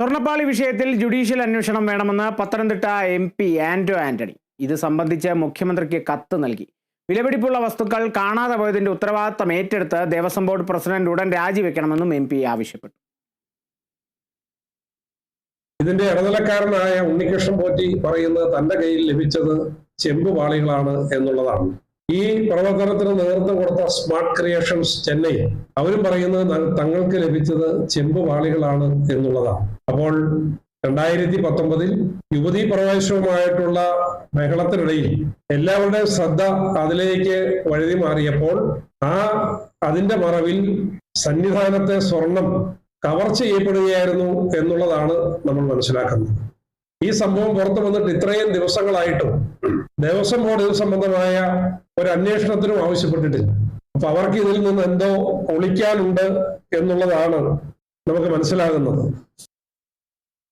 സ്വർണപ്പാളി വിഷയത്തിൽ ജുഡീഷ്യൽ അന്വേഷണം വേണമെന്ന് പത്തനംതിട്ട എം പി ആന്റോ ആന്റണി. ഇത് സംബന്ധിച്ച് മുഖ്യമന്ത്രിക്ക് കത്ത് നൽകി. വിലപിടിപ്പുള്ള വസ്തുക്കൾ കാണാതെ പോയതിന്റെ ഉത്തരവാദിത്തം ഏറ്റെടുത്ത് ദേവസ്വം ബോർഡ് പ്രസിഡന്റ് ഉടൻ രാജിവെക്കണമെന്നും എം പി ആവശ്യപ്പെട്ടു. ഇതിന്റെ ഇടനിലക്കാരനായ ഉണ്ണികൃഷ്ണൻ പോറ്റി പറയുന്നത് തന്റെ കയ്യിൽ ലഭിച്ചത് ചെമ്പുപാളികളാണ് എന്നുള്ളതാണ്. ഈ പ്രവർത്തനത്തിന് നേതൃത്വം കൊടുത്ത സ്മാർട്ട് ക്രിയേഷൻസ് ചെന്നൈ അവരും പറയുന്നത് തങ്ങൾക്ക് ലഭിച്ചത് ചെമ്പ് വാളികളാണ് എന്നുള്ളതാണ്. അപ്പോൾ രണ്ടായിരത്തി പത്തൊമ്പതിൽ യുവതീ പ്രവേശവുമായിട്ടുള്ള ബഹളത്തിനിടയിൽ എല്ലാവരുടെയും ശ്രദ്ധ അതിലേക്ക് വഴുതി മാറിയപ്പോൾ ആ അതിന്റെ മറവിൽ സന്നിധാനത്തെ സ്വർണം കവർ ചെയ്യപ്പെടുകയായിരുന്നു എന്നുള്ളതാണ് നമ്മൾ മനസ്സിലാക്കുന്നത്. ഈ സംഭവം പുറത്തു വന്നിട്ട് ഇത്രയും ദിവസങ്ങളായിട്ടും ദേവസ്വം ബോർഡ് ഇത് സംബന്ധമായ ഒരു അന്വേഷണത്തിനും ആവശ്യപ്പെട്ടിട്ടില്ല. അപ്പൊ അവർക്ക് ഇതിൽ നിന്ന് എന്തോ ഒളിക്കാനുണ്ട് എന്നുള്ളതാണ് നമുക്ക് മനസ്സിലാകുന്നത്.